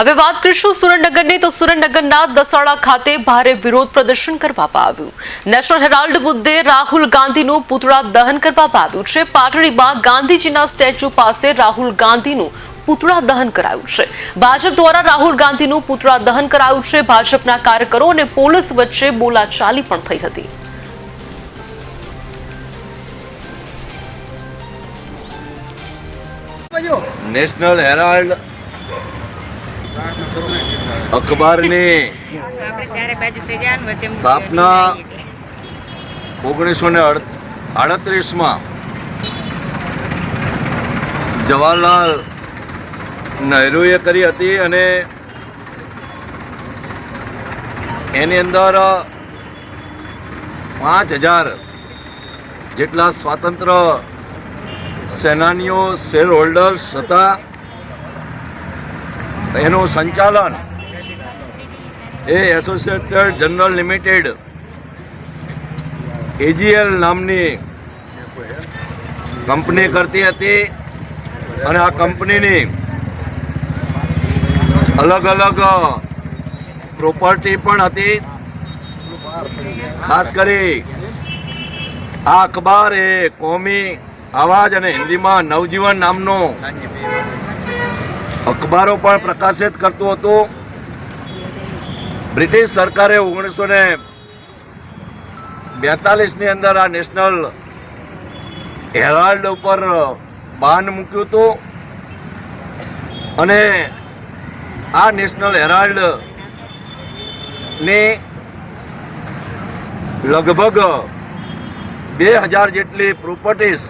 હવે વાત કરીશું સુરેન્દ્રનગરની. તો સુરેન્દ્રનગરના દસાડા ખાતે ભારે વિરોધ પ્રદર્શન કરવામાં આવ્યું. નેશનલ હેરાલ્ડ મુદ્દે રાહુલ ગાંધીનું પુતળા દહન કરવામાં આવ્યું છે. પાટડીમાં ગાંધીજીના સ્ટેચ્યુ પાસે રાહુલ ગાંધીનું પુતળા દહન કરાયું છે. ભાજપ દ્વારા રાહુલ ગાંધીનું પુતળા દહન કરાયું છે. ભાજપના કાર્યકરો અને પોલીસ વચ્ચે બોલાચાલી પણ થઈ હતી. નેશનલ હેરાલ્ડ અખબારની સ્થાપના ઓગણીસો ને આડત્રીસમાં જવાહરલાલ નહેરુએ કરી હતી અને એની અંદર પાંચ હજાર જેટલા સ્વાતંત્ર્ય સેનાનીઓ શેર હોલ્ડર્સ હતા. એનું સંચાલન એ એસોસિએટેડ જનરલ લિમિટેડ એજીએલ નામની કંપની કરતી હતી અને આ કંપનીની અલગ અલગ પ્રોપર્ટી પણ હતી. ખાસ કરી આ અખબાર એ કોમી આવાજ અને હિન્દીમાં નવજીવન નામનો અખબારો પણ પ્રકાશિત કરતું હતું. બ્રિટિશ સરકારે ઓગણીસો ને બેતાલીસની અંદર આ નેશનલ હેરાલ્ડ ઉપર બાન મૂક્યું હતું. અને આ નેશનલ હેરાલ્ડની લગભગ બે હજાર જેટલી પ્રોપર્ટીઝ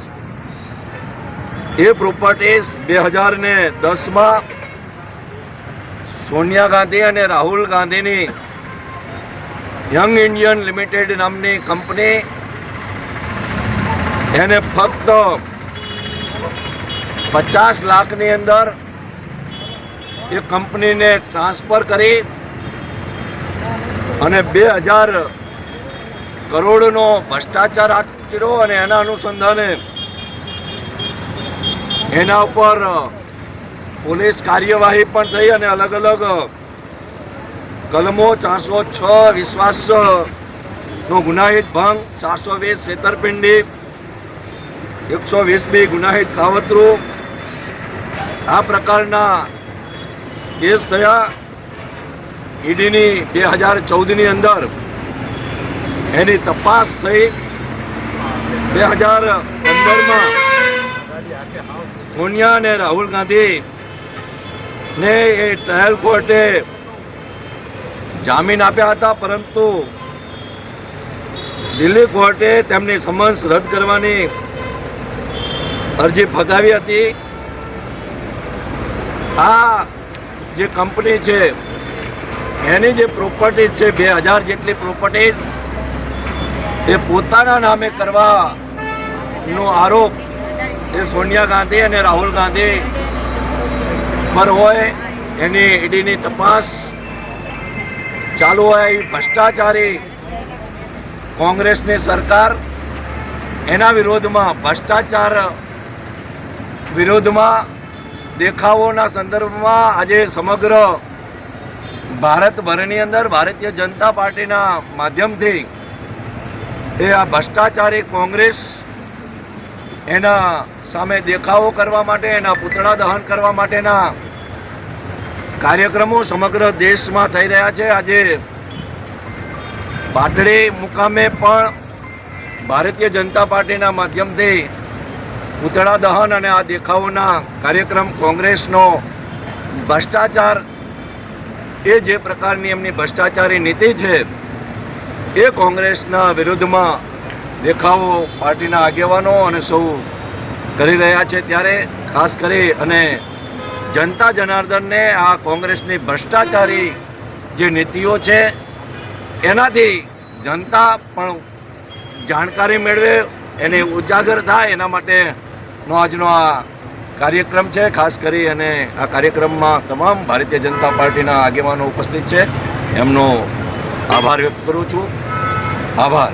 એ પ્રોપર્ટીઝ બે હજાર ને દસમાં સોનિયા ગાંધી અને રાહુલ ગાંધીની યંગ ઇન્ડિયન લિમિટેડ નામની કંપની એને ફક્ત પચાસ લાખની અંદર એ કંપનીને ટ્રાન્સફર કરી અને બે હજાર કરોડનો ભ્રષ્ટાચાર આચર્યો અને એના અનુસંધાને એના ઉપર પોલીસ કાર્યવાહી પણ થઈ અને અલગ અલગ કલમો ચારસો છ વિશ્વાસ નો ગુનાહિત ભંગ, ચારસો વીસ છેતરપિંડી, એકસો વીસ બી ગુનાહિત કાવતરું. આ પ્રકારના કેસ થયા. ઈડીની બે હજાર ચૌદની અંદર એની તપાસ થઈ. બે હજાર પંદરમાં સોનિયા અને રાહુલ ગાંધી ને એ ટ્રાયલ કોર્ટે જામીન આપ્યા હતા, પરંતુ દિલ્હી કોર્ટે તેમની સમન્સ રદ કરવાની અરજી ફગાવી હતી. આ જે કંપની છે, એની જે પ્રોપર્ટી છે, બે હજાર જેટલી પ્રોપર્ટીઝ, એ પોતાના નામે કરવાનો આરોપ એ સોનિયા ગાંધી અને રાહુલ ગાંધી પર હોય, એની ઈડીની તપાસ ચાલુ હોય, ભ્રષ્ટાચારી કોંગ્રેસની સરકાર એના વિરોધમાં, ભ્રષ્ટાચાર વિરોધમાં દેખાવોના સંદર્ભમાં આજે સમગ્ર ભારતભરની અંદર ભારતીય જનતા પાર્ટીના માધ્યમથી એ આ ભ્રષ્ટાચારી કોંગ્રેસ એના સામે દેખાવો કરવા માટે, એના પૂતળા દહન કરવા માટેના કાર્યક્રમો સમગ્ર દેશમાં થઈ રહ્યા છે. આજે પાટડી મુકામે પણ ભારતીય જનતા પાર્ટીના માધ્યમથી પૂતળા દહન અને આ દેખાવોના કાર્યક્રમ કોંગ્રેસનો ભ્રષ્ટાચાર, એ જે પ્રકારની એમની ભ્રષ્ટાચારી નીતિ છે, એ કોંગ્રેસના વિરુદ્ધમાં દેખાવો પાર્ટીના આગેવાનો અને સૌ કરી રહ્યા છે ત્યારે ખાસ કરી અને જનતા જનાર્દનને આ કોંગ્રેસની ભ્રષ્ટાચારી જે નીતિઓ છે, એનાથી જનતા પણ જાણકારી મેળવે, એને ઉજાગર થાય, એના માટેનો આજનો આ કાર્યક્રમ છે. ખાસ કરી અને આ કાર્યક્રમમાં તમામ ભારતીય જનતા પાર્ટીના આગેવાનો ઉપસ્થિત છે. એમનો આભાર વ્યક્ત કરું છું. આભાર.